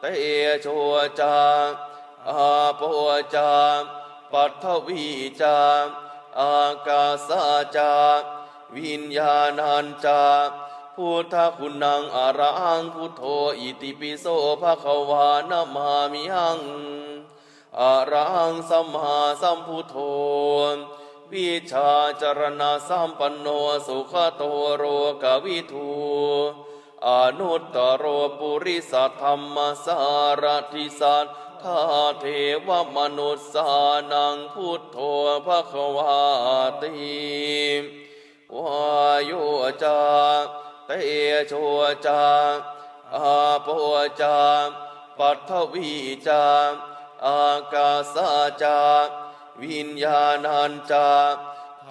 เตโชจาอาโปจาปัทวีจาอากาสาจาวิญญาณัญจาพุทธคุณังอารังพุทโธอิติปิโสภะคะวานามามิหังอะรังสัมมาสัมพุทโธวิชาจารณะสัมปันโนสุขโตโรกวิทู อนุตตรปุริสธรรมสารทิสัทาเทวมนุษสานังพุทโธภะควาติวายุจาเตโชจาอาโปจาปัทวีจาอากาสาจาวิญญาณัญจา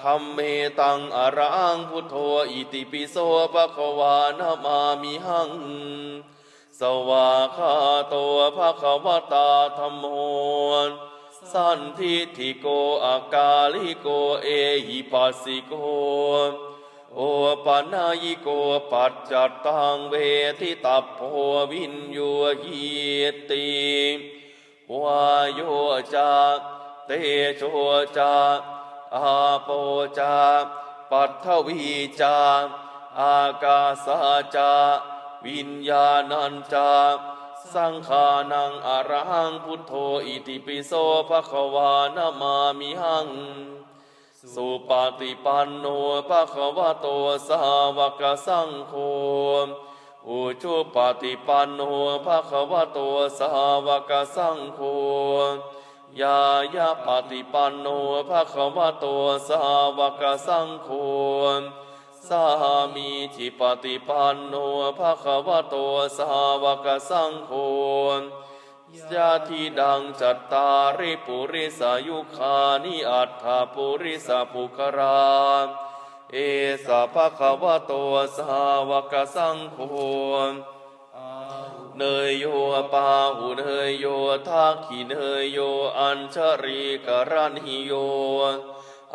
ธรรมเมตังอรังพุทโธอิติปิโสภะคะวานามามิหัง สวาคาโตภะคะวตาธรรมโมสันทิทิโกอากาลิโกเอหิปัสสิโก โอปนายโกปัจจัตตังเวทิตัพโพวินโยหีติวายโยจาเตโชจา อาโปจา ปัทวีจา อากาสาจา วิญญาณัญจา สังขานังอรหังพุทโธอิติปิโสภะคะวานามามิหัง สุปฏิปันโนภะคะวะโตสาวกสังโฆอุชุปฏิปันโนภะคะวะโตสาวกสังโฆ ยายาปฏิปันโนภะคะวะโตสาวกสังโฆสามีจิปฏิปันโนภะคะวะโตสาวกสังโฆยาทิดังจัตตาริปุริสายุคานิอัฏฐปุริสปุคราเอสะภะคะวะโตสาวกสังโฆ เนยโยปาหุเนยโยทักขิเนยโยอัญชรีกรันหิโย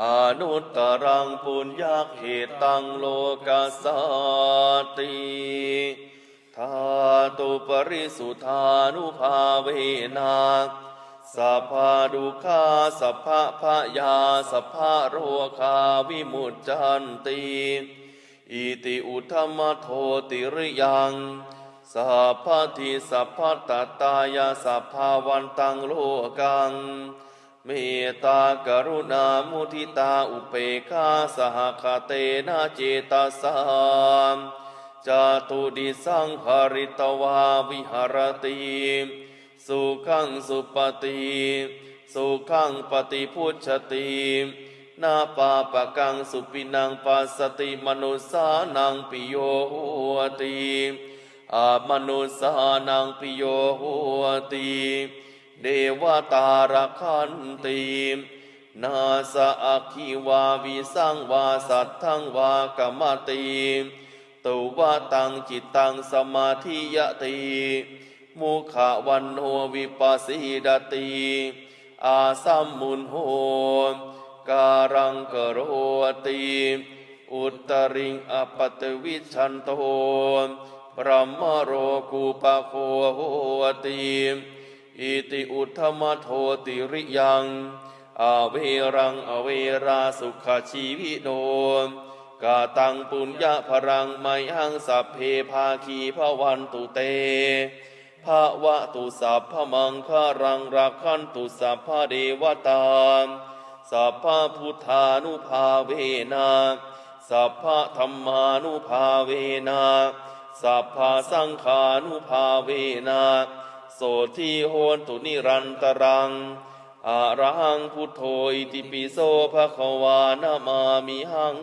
อนุตตรังปุญญาเขตังโลกัสติทาตุปริสุทธานุภาเวนะสัพพะดุขาสัพพะพยาสัพพะโรคาวิมุจจันติอิติอุธรรมโทติริยัง สัพพทิสัพพตตายาสัพพาวันตังโลกัง เมตตากรุณามุทิตาอุเปกาสหคเตนะเจตสามจตุดิสังหริตวาวิหรติสุขังสุปฏิสุขังปฏิพุชตินาปาปะกังสุปินังปัสสติมนุสานังปิโยติ มนุสานังปิโยโหติเดวตารคันตินาสะอัคคีวาวิสังวาสัตทังวากรรมติตุวาตังจิตตังสมาธิยติมุขะวันโหวิปัสสิดติอาสัมมุนโหการังกโรติอุตตริงอปตวิชันโต พระมโรกุปะโคโหติอิติอุทธมโทติริยังอเวรังอเวราสุขชีวิโนกาตังปุญญาพรังไมหังสัพเพภาคีพระวันตุเตภาวะตุสัพพมังคารังรักขันตุสัพพเดวตาสัพพพุทธานุภาเวนะสัพพธรรมานุภาเวนะ สัพพาสังขานุภาเวนะโสทีโหนตุนิรันตรังอะระหังพุทโธอิติปิโสภะคะวานามามิหัง